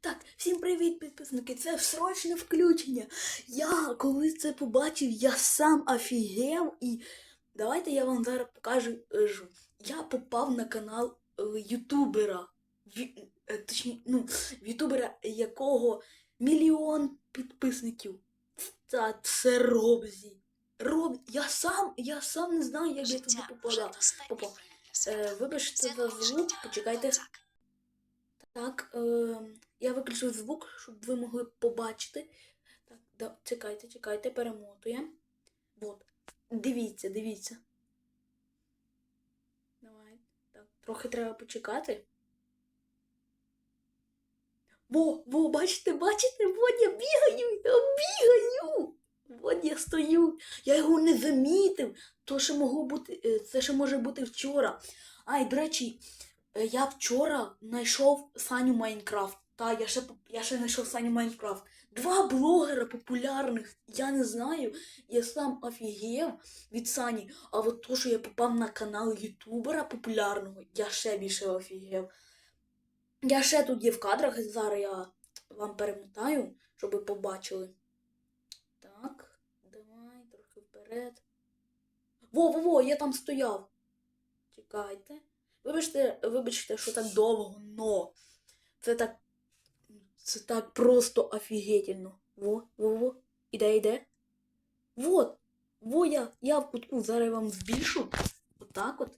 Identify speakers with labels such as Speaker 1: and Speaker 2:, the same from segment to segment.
Speaker 1: Так, всім привіт, підписники! Це срочне включення. Я коли це побачив, я сам офігел і давайте я вам зараз покажу. е. Я попав на канал е, ютубера. Е, Точні, ну, ютубера, якого мільйон підписників. Та це Робзі. Роб... Я сам, я сам не знаю, як я туди попадав. Попав. Е, вибачте за звук, почекайте.
Speaker 2: Так.
Speaker 1: Е, я виключу звук, щоб ви могли побачити. Так, да, чекайте, чекайте, перемотуємо. От. Дивіться, дивіться. Давай. Так, трохи треба почекати. Во, во, бачите, бачите, вон я бігаю, я бігаю. Вон я стою. Я його не замітив. То, що могло бути, е, це ще може бути вчора. А, і до речі, Я вчора знайшов Саню Майнкрафт. Та, я ще, я ще знайшов Саню Майнкрафт. Два блогера популярних, я не знаю. Я сам офігів від Сані. А от то, що я попав на канал ютубера популярного, я ще більше офігів. Я ще тут є в кадрах, зараз я вам перемотаю, щоб ви побачили. Так, давай, трохи вперед. Во-во-во, я там стояв. Чекайте. Вибачте, вибачте, що так довго, но це так. Це так просто офігетельно. Во, во, во. Іде, іде. Вот. Во я, я в кутку, зараз вам збільшу. Отак от.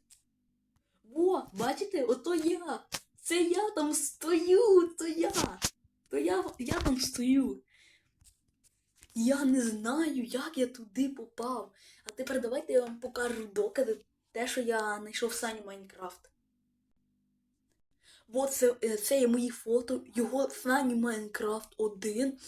Speaker 1: Во, бачите, ото я. Це я там стою, то я. То я, я там стою. Я не знаю, як я туди попав. А тепер давайте я вам покажу докази те, що я знайшов Саню Майнкрафт. От це, е, це є мої фото. Його Сані Майнкрафт 1.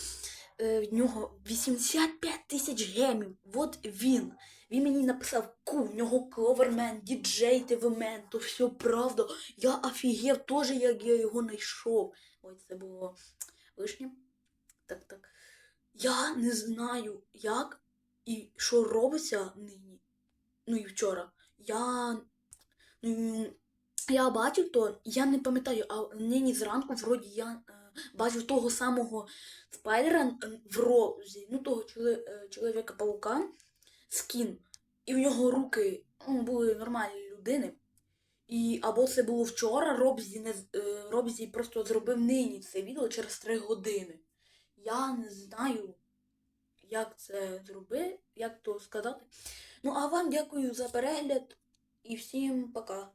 Speaker 1: Е, В нього 85 тисяч гемів. От він. Він мені написав ку, в нього кловермен, діджей, ТВмен, то все правда. Я офігів теж, як я його знайшов. Ой, це було лишнім. Так, так. Я не знаю, як і що робиться нині. Ну і вчора. Я. Ну, я бачив то, я не пам'ятаю, а нині зранку вроді я е, бачив того самого спайдера в розі, ну того е, чоловіка паука скін. І в нього руки ну, були нормальні людини. І або це було вчора, Робзі, не, е, Робзі просто зробив нині це відео через 3 години. Я не знаю, як це зробити, як то сказати. Ну, а вам дякую за перегляд і всім пока.